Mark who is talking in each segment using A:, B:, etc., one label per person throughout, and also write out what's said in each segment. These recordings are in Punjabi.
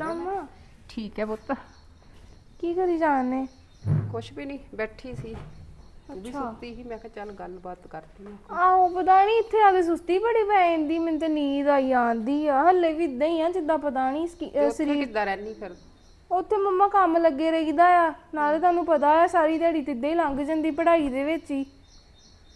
A: ਇੱਕਦਮ
B: ਠੀਕ ਹੈ ਪੁੱਤ।
A: ਕੀ ਕਰੀ ਜਾਣੇ?
B: ਕੁਛ ਵੀ ਨਹੀਂ ਬੈਠੀ ਸੀ। ਤੂੰ ਵੀ
A: ਅੱਛਾ।
B: ਸੁੱਤੀ ਸੀ ਮੈਂ ਕਿਹਾ ਚੱਲ ਗੱਲਬਾਤ ਕਰਦੀ ਹਾਂ।
A: ਆਹੋ ਪਤਾ ਨਹੀਂ ਇੱਥੇ ਆ ਕੇ ਸੁਸਤੀ ਬੜੀ ਪੈ ਜਾਂਦੀ ਮੈਨੂੰ ਤੇ ਨੀਂਦ ਆਈ ਆਂਦੀ ਆ। ਹੱਲੇ ਵੀ ਇਦਾਂ ਹੀ ਆ ਜਿੱਦਾਂ ਪਤਾ ਨਹੀਂ
B: ਤੇ ਉੱਥੇ
A: ਸਰੀਰ
B: ਕਿੱਦਾਂ ਰਹਿਣੀ ਫਿਰ?
A: ਉੱਥੇ ਮੰਮਾ ਕੰਮ ਲੱਗੇ ਰਹੀਦਾ ਆ। ਨਾਲੇ ਤੁਹਾਨੂੰ ਪਤਾ ਆ ਸਾਰੀ ਦਿਹਾੜੀ ਤੇ ਇਦਾਂ ਹੀ ਲੰਘ ਜਾਂਦੀ ਪੜ੍ਹਾਈ ਦੇ ਵਿੱਚ ਹੀ।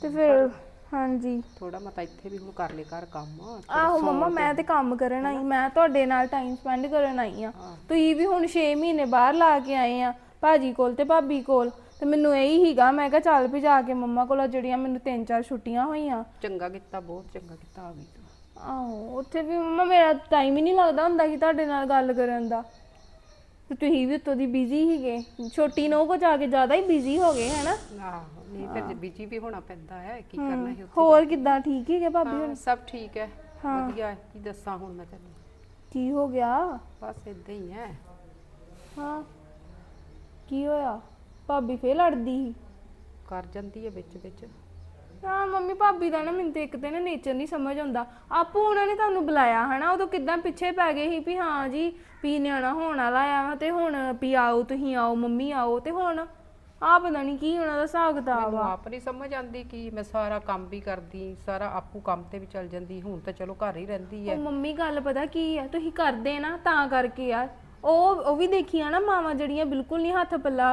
A: ਤੇ ਫਿਰ ਹਾਂਜੀ।
B: ਥੋੜਾ ਮਤਾ ਇੱਥੇ ਵੀ ਹੁਣ ਕਰ ਲੈ ਕਰ ਕੰਮ।
A: ਆਹੋ ਮੰਮਾ ਮੈਂ ਤੇ ਕੰਮ ਕਰਨ ਆਈ ਮੈਂ ਤੁਹਾਡੇ ਨਾਲ ਟਾਈਮ ਸਪੈਂਡ ਕਰਨ ਆਈ ਆ। ਤੁਸੀਂ ਵੀ ਹੁਣ 6 ਮਹੀਨੇ ਬਾਹਰ ਲਾ ਕੇ ਆਏ ਆ ਭਾਜੀ ਕੋਲ ਤੇ ਭਾਬੀ ਕੋਲ। ਤੇ ਮੈਨੂੰ ਇਹੀ ਹੀਗਾ ਮੈਂ ਕਿਹਾ ਚੱਲ ਵੀ ਜਾ ਕੇ ਮੰਮਾ ਕੋਲ ਜਿਹੜੀਆਂ ਮੈਨੂੰ ਤਿੰਨ ਚਾਰ ਛੁੱਟੀਆਂ ਹੋਈਆਂ।
B: ਚੰਗਾ ਕੀਤਾ ਬਹੁਤ ਚੰਗਾ ਕੀਤਾ ਆ ਗਈ ਤੂੰ।
A: ਆਹੋ ਉੱਥੇ ਵੀ ਮੰਮਾ ਮੇਰਾ ਟਾਈਮ ਹੀ ਨਹੀਂ ਲੱਗਦਾ ਹੁੰਦਾ ਕਿ ਤੁਹਾਡੇ ਨਾਲ ਗੱਲ ਕਰਨ ਦਾ। ਤੇ ਤੁਸੀਂ ਵੀ ਉੱਤੋਂ ਦੀ ਬਿਜ਼ੀ ਹੀਗੇ ਛੋਟੀ ਨੂੰ ਕੋ ਜਾ ਕੇ ਜ਼ਿਆਦਾ ਹੀ ਬਿਜ਼ੀ ਹੋ ਗਏ ਹੈਨਾ?
B: ਆਹੋ ਨਹੀਂ ਫਿਰ ਬਿਜ਼ੀ ਵੀ ਹੋਣਾ ਪੈਂਦਾ ਹੈ ਕੀ ਕਰਨਾ ਹੈ
A: ਹੋਰ ਕਿੱਦਾਂ ਠੀਕ ਹੀਗੇ ਭਾਬੀ
B: ਹਾਂ ਸਭ ਠੀਕ ਹੈ। ਵਧੀਆ ਹੈ ਕੀ ਦੱਸਾਂ ਹੁਣ ਮੈਂ ਤੈਨੂੰ?
A: ਕੀ ਹੋ ਗਿਆ?
B: ਬਸ ਇਦਾਂ ਹੀ ਹੈ।
A: ਹਾਂ। ਕੀ ਹੋਇਆ? ਭਾਬੀ ਫੇਰ ਲੜਦੀ ਸੀ?
B: ਕਰ ਜਾਂਦੀ ਹੈ ਵਿੱਚ ਵਿੱਚ।
A: ਹਾਂ ਮੰਮੀ ਭਾਬੀ ਦਾ ਨਾ ਮੈਨੂੰ ਤੇ ਇੱਕ ਨੇਚਰ ਨਹੀਂ ਸਮਝ ਆਉਂਦਾ। ਆਪੂ ਉਹਨਾਂ ਨੇ ਤੁਹਾਨੂੰ ਬੁਲਾਇਆ ਹਨਾ ਉਦੋਂ ਕਿਦਾਂ ਪਿੱਛੇ ਪੈ ਗਏ ਸੀ ਵੀ ਹਾਂ ਜੀ ਵੀ ਨਿਆਣਾ ਹੋਣ ਵਾਲਾ ਆ ਤੇ ਹੁਣ ਵੀ ਆਓ ਤੁਸੀਂ ਆਓ ਮੰਮੀ ਆਓ ਤੇ ਹੁਣ ਆ ਪਤਾ ਨਹੀਂ ਕੀ ਉਹਨਾਂ ਦਾ ਹਿਸਾਬ ਕਿਤਾਬ
B: ਮੈਨੂੰ
A: ਆ
B: ਆਪ ਨਹੀਂ ਸਮਝ ਆਉਂਦੀ ਕਿ ਮੈਂ ਸਾਰਾ ਕੰਮ ਵੀ ਕਰਦੀ ਸਾਰਾ ਆਪੂ ਕੰਮ ਤੇ ਵੀ ਚੱਲ ਜਾਂਦੀ ਹੁਣ ਤਾਂ ਚਲੋ ਘਰ ਹੀ ਰਹਿੰਦੀ ਹੈ।
A: ਉਹ ਮੰਮੀ ਗੱਲ ਪਤਾ ਕੀ ਆ ਤੁਸੀਂ ਕਰਦੇ ਨਾ ਤਾਂ ਕਰਕੇ ਆ ਉਹ ਉਹ ਵੀ ਦੇਖੀਆਂ ਨਾ ਮਾਵਾਂ ਜਿਹੜੀਆਂ ਬਿਲਕੁਲ ਨਹੀਂ ਹੱਥ ਪੱਲਾ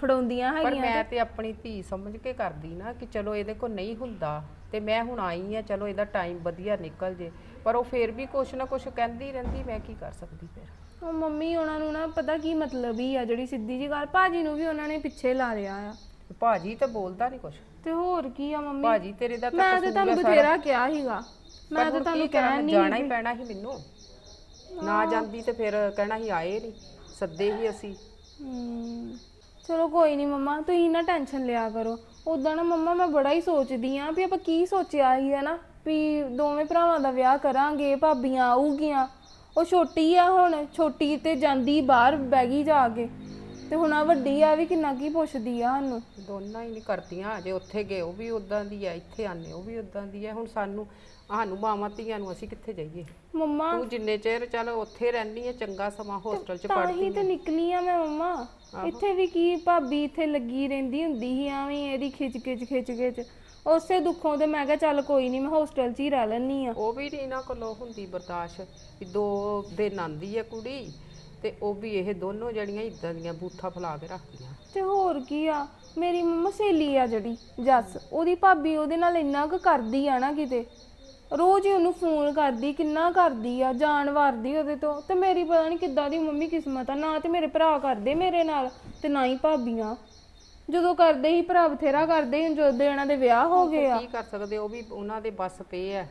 A: ਫੜਾਉਂਦੀਆਂ
B: ਪਰ
A: ਹੈਗੀਆਂ
B: ਮੈਂ ਤੇ ਆਪਣੀ ਧੀ ਸਮਝ ਕੇ ਕਰਦੀ ਨਾ ਕਿ ਚਲੋ ਇਹਦੇ ਕੋਲ ਨਹੀਂ ਹੁੰਦਾ ਤੇ ਮੈਂ ਹੁਣ ਆਈ ਆ ਚਲੋ ਇਹਦਾ ਟਾਈਮ ਵਧੀਆ ਨਿਕਲ ਜੇ। ਪਰ ਉਹ ਫੇਰ ਵੀ ਕੁਛ ਨਾ ਕੁਛ ਕਹਿੰਦੀ ਰਹਿੰਦੀ ਮੈਂ ਕੀ ਕਰ ਸਕਦੀ ਫਿਰ?
A: ਉਹ ਮੰਮੀ ਉਹਨਾਂ ਨੂੰ ਨਾ ਪਤਾ ਕੀ ਮਤਲਬ ਹੀ ਆ ਜਿਹੜੀ ਸਿੱਧੀ ਜੀ ਗੱਲ ਭਾਜੀ ਨੂੰ ਵੀ ਉਹਨਾਂ ਨੇ ਪਿੱਛੇ ਲਾ ਲਿਆ ਆ।
B: ਭਾਜੀ ਤਾਂ ਬੋਲਦਾ ਨਹੀਂ ਕੁਛ।
A: ਤੇ ਹੋਰ ਕੀ ਆ ਮੰਮੀ?
B: ਭਾਜੀ ਤੇਰੇ ਦਾ ਤਾਂ
A: ਮੈਂ ਤੇ
B: ਕਸੂਰ
A: ਤੁਹਾਨੂੰ
B: ਆ ਸਾਰਾ।
A: ਬਥੇਰਾ ਕਿਹਾ ਸੀਗਾ। ਮੈਂ
B: ਪਰ
A: ਤਾਂ
B: ਹੁਣ
A: ਤੁਹਾਨੂੰ
B: ਕੀ ਕਰਾਂ
A: ਕਹਿਣ ਨਹੀਂ
B: ਜਾਣਾ ਹੀ ਪੈਣਾ ਸੀ ਮੈਨੂੰ। ਨਾ ਜਾਂਦੀ ਤੇ ਫਿਰ ਕਹਿਣਾ ਸੀ ਆਏ ਨਹੀਂ ਸੱਦੇ ਹੀ ਅਸੀਂ।
A: ਹਮ, ਚਲੋ ਕੋਈ ਨਹੀਂ ਮੰਮਾ ਤੁਸੀਂ ਨਾ ਟੈਨਸ਼ਨ ਲਿਆ ਕਰੋ। ਉਦਾਂ ਨਾ ਮੰਮਾ ਮੈਂ ਬੜਾ ਹੀ ਸੋਚਦੀ ਆ ਵੀ ਆਪਾਂ ਕੀ ਸੋਚਿਆ ਸੀ ਹੈ ਨਾ ਵੀ ਦੋਵੇਂ ਭਰਾਵਾਂ ਦਾ ਵਿਆਹ ਕਰਾਂਗੇ ਭਾਬੀਆਂ ਆਊਗੀਆਂ। ਉਹ ਛੋਟੀ ਆ ਹੁਣ ਛੋਟੀ ਤੇ ਜਾਂਦੀ ਬਾਹਰ ਬਹਿ ਗਈ ਜਾ ਕੇ। ਤੇ ਹੁਣ ਆ ਵੱਡੀ ਆ ਵੀ ਕਿੰਨਾ ਕੀ ਪੁੱਛਦੀ ਆ ਸਾਨੂੰ
B: ਦੋਨਾਂ ਹੀ ਨਹੀਂ ਕਰਦੀਆਂ ਜੇ ਉੱਥੇ ਗਏ ਉਹ ਵੀ ਉਦਾਂ ਦੀ ਹੈ ਇੱਥੇ ਆਨੇ ਉਹ ਵੀ ਉਦਾਂ ਦੀ ਹੈ ਹੁਣ ਸਾਨੂੰ ਸਾਨੂੰ ਮਾਵਾਂ ਧੀਆਂ ਨੂੰ ਅਸੀਂ ਕਿੱਥੇ ਜਾਈਏ?
A: ਮੰਮਾ।
B: ਤੂੰ ਜਿੰਨੇ ਚਿਰ ਚੱਲ ਉੱਥੇ ਰਹਿਣੀ ਹੈ ਚੰਗਾ ਸਮਾਂ ਹੋਸਟਲ 'ਚ
A: ਤਾਂ
B: ਪੜ੍ਹਦੀ
A: ਹੀ ਤੇ ਨਿਕਲੀ ਆ ਮੈਂ ਮੰਮਾ। ਇੱਥੇ ਵੀ ਕੀ ਭਾਬੀ ਇੱਥੇ ਲੱਗੀ ਰਹਿੰਦੀ ਹੁੰਦੀ ਸੀ ਐਵੇਂ ਇਹਦੀ ਖਿੱਚ ਖਿੱਚ ਖਿੱਚ ਖਿੱਚ ਉਸੇ ਦੁੱਖੋਂ ਤੇ ਮੈਂ ਕਿਹਾ ਚੱਲ ਕੋਈ ਨਹੀਂ ਮੈਂ ਹੋਸਟਲ 'ਚ ਹੀ ਰਹਿ ਲੈਣੀ ਆ।
B: ਉਹ ਵੀ ਨਹੀਂ ਇਹਨਾਂ ਕੋਲੋਂ ਹੁੰਦੀ ਬਰਦਾਸ਼ਤ ਵੀ ਦੋ ਦਿਨ ਆਂਦੀ ਹੈ ਕੁੜੀ ਤੇ ਉਹ ਵੀ ਇਹ ਦੋਨੋਂ ਜੜੀਆਂ ਇਦਾਂ ਦੀਆਂ ਬੂਥਾ ਫਲਾ ਕੇ ਰੱਖਦੀਆਂ।
A: ਤੇ ਹੋਰ ਕੀ ਆ? ਮੇਰੀ ਮੰਮਾ ਸਹੇਲੀ ਆ ਜਿਹੜੀ ਜੱਸ। ਉਹਦੀ ਭਾਬੀ ਉਹਦੇ ਨਾਲ ਇੰਨਾ ਕੁ ਕਰਦੀ ਆ ਨਾ ਕਿਤੇ। ਰੋਜ਼ ਹੀ ਉਹਨੂੰ ਫੋਨ ਕਰਦੀ ਕਿੰਨਾ ਕਰਦੀ ਆ ਜਾਨ ਵਾਰਦੀ ਉਹਦੇ ਤੋਂ। ਤੇ ਮੇਰੀ ਪਤਾ ਨਹੀਂ ਕਿੱਦਾਂ ਦੀ ਮੰਮੀ ਕਿਸਮਤ ਆ ਨਾ ਤੇ ਮੇਰੇ ਭਰਾ ਕਰਦੇ ਮੇਰੇ ਨਾਲ ਤੇ ਨਾ ਹੀ ਭਾਬੀਆਂ। ਜਦੋਂ ਕਰਦੇ ਹੀ ਭਰਾ ਬਥੇਰਾ ਕਰਦੇ ਸੀ ਜਦੋਂ ਇਹਨਾਂ ਦੇ ਵਿਆਹ ਹੋ ਗਏ ਆ।
B: ਕੀ ਕਰ ਸਕਦੇ ਉਹ ਵੀ ਉਹਨਾਂ ਦੇ ਬਸ ਪਏ ਆ।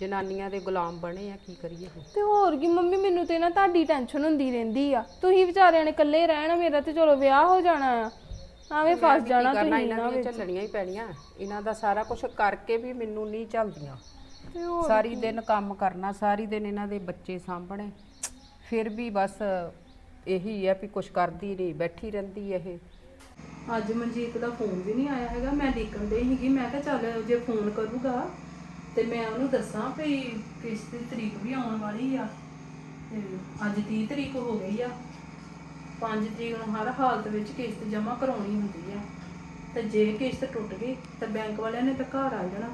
B: ਜਨਾਨੀਆਂ ਦੇ ਗੁਲਾਮ ਬਣੇ ਆ ਕੀ ਕਰੀਏ ਹੁਣ?
A: ਤੇ ਹੋਰ ਕੀ ਮੰਮੀ ਮੈਨੂੰ ਤੇ ਨਾ ਤੁਹਾਡੀ ਟੈਨਸ਼ਨ ਹੁੰਦੀ ਰਹਿੰਦੀ ਆ। ਤੁਸੀਂ ਵਿਚਾਰਿਆਂ ਨੇ ਇਕੱਲੇ ਰਹਿਣਾ ਮੇਰਾ ਤੇ ਚਲੋ ਵਿਆਹ ਹੋ ਜਾਣਾ ਆ। ਐਵੇਂ ਫਸ ਜਾਣਾ
B: ਕਰਨਾ
A: ਤੁਸੀਂ
B: ਇਹਨਾਂ ਦੀਆਂ ਝੱਲਣੀਆਂ ਹੀ ਪੈਣੀਆਂ। ਇਹਨਾਂ ਦਾ ਸਾਰਾ ਕੁਝ ਕਰਕੇ ਵੀ ਮੈਨੂੰ ਨਹੀਂ ਚੱਲਦੀਆਂ
A: ਤੇ ਹੋਰ
B: ਸਾਰੀ ਦਿਨ ਕੰਮ ਕਰਨਾ ਸਾਰੀ ਦਿਨ ਇਹਨਾਂ ਦੇ ਬੱਚੇ ਸਾਂਭਣੇ। ਫਿਰ ਵੀ ਬਸ ਇਹੀ ਹੈ ਵੀ ਕੁਝ ਕਰਦੀ ਨਹੀਂ ਬੈਠੀ ਰਹਿੰਦੀ ਇਹ।
A: ਅੱਜ ਮਨਜੀਤ ਦਾ ਫੋਨ ਵੀ ਨਹੀਂ ਆਇਆ ਹੈਗਾ। ਮੈਂ ਦੇਖਣ ਦੇ ਸੀਗੀ। ਮੈਂ ਕਿਹਾ ਚੱਲ ਜੇ ਫੋਨ ਕਰੂਗਾ ਤੇ ਮੈਂ ਉਹਨੂੰ ਦੱਸਾਂ ਵੀ ਕਿਸ਼ਤ ਦੀ ਤਰੀਕ ਵੀ ਆਉਣ ਵਾਲੀ ਆ ਤੇ ਅੱਜ 30 ਤਰੀਕ ਹੋ ਗਈ ਆ। 5 ਤਰੀਕ ਨੂੰ ਹਰ ਹਾਲਤ ਵਿੱਚ ਕਿਸ਼ਤ ਜਮ੍ਹਾਂ ਕਰਾਉਣੀ ਹੁੰਦੀ ਆ। ਤੇ ਜੇ ਕਿਸ਼ਤ ਟੁੱਟ ਗਈ ਤਾਂ ਬੈਂਕ ਵਾਲਿਆਂ ਨੇ ਤਾਂ ਘਰ ਆ ਜਾਣਾ,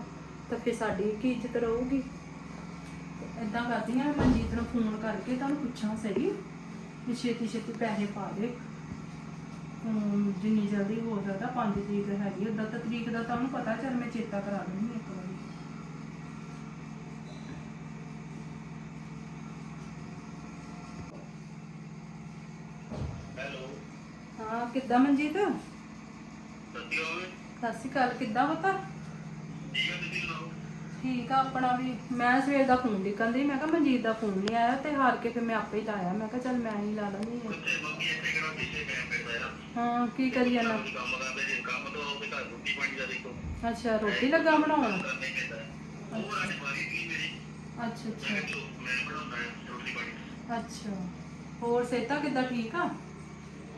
A: ਤਾਂ ਫਿਰ ਸਾਡੀ ਕੀ ਇੱਜ਼ਤ ਰਹੂਗੀ? ਇਦਾਂ ਕਰਦੀ ਆ ਮੈਂ ਮਨਜੀਤ ਨੂੰ ਫੋਨ ਕਰਕੇ ਤੁਹਾਨੂੰ ਪੁੱਛਾਂ ਸਹੀ ਵੀ ਛੇਤੀ ਛੇਤੀ ਪੈਸੇ ਪਾ ਦੇ। ਜਿੰਨੀ ਜਲਦੀ ਹੋ ਸਕਦਾ 5 ਤਰੀਕ ਹੈਗੀ ਉਦਾਂ ਤਾਂ ਤਰੀਕ ਦਾ ਤੁਹਾਨੂੰ ਪਤਾ, ਚੱਲ ਮੈਂ ਚੇਤਾ ਕਰਾ ਦਿੰਦੀ ਹਾਂ ਇੱਕ ਵਾਰੀ
C: ਹੈਲੋ
A: ਹਾਂ ਕਿੱਦਾਂ ਮਨਜੀਤ?
C: ਸਤਿ ਹੋਵੇ
A: ਸਤਿ ਸ਼੍ਰੀ ਅਕਾਲ ਕਿੱਦਾਂ ਪਤਾ?
C: ਠੀਕ ਹੈ ਤੁਸੀਂ ਸੁਣਾਓ?
A: ਠੀਕ ਆ ਆਪਣਾ ਵੀ। ਮੈਂ ਸਵੇਰ ਦਾ ਫੋਨ ਦੇਖਣ ਦੀ ਮੈਂ ਕਿਹਾ ਮਨਜੀਤ ਦਾ ਫੋਨ ਨਹੀਂ ਆਇਆ ਤੇ ਹਾਰ ਕੇ ਫਿਰ ਮੈਂ ਆਪੇ ਹੀ ਲਾਇਆ। ਮੈਂ ਕਿਹਾ ਚੱਲ ਮੈਂ ਹੀ ਲਾ ਹਾਂ।
C: ਉੱਥੇ ਮੰਮੀ ਇੱਥੇ ਕਿਹੜਾ ਪਿੱਛੇ ਟਾਈਮ ਪੈਂਦਾ ਆ?
A: ਹਾਂ ਕੀ ਕਰੀ ਜਾਣਾ
C: ਤੁਸੀਂ ਕੰਮ ਕਰਦੇ ਜੇ ਕੰਮ ਤੋਂ ਆਓ ਤੇ ਘਰ ਰੋਟੀ ਪਾਣੀ ਦਾ ਦੇਖੋ।
A: ਅੱਛਾ ਰੋਟੀ ਲੱਗਾ ਬਣਾਉਣ?
C: ਕਰਨਾ ਹੀ ਪੈਂਦਾ। ਹੈ। ਉਹ ਰਾਣੀ ਮਾਰੀ ਕੀ ਮੇਰੀ?
A: ਅੱਛਾ ਅੱਛਾ।
C: ਮੈਂ ਚਲੋ ਮੈਂ ਬਣਾਉਂਦਾ ਹਾਂ ਰੋਟੀ ਪਾਣੀ।
A: ਅੱਛਾ। ਹੋਰ ਸੇਤਾ ਕਿੱਦਾਂ? ਠੀਕ ਆ?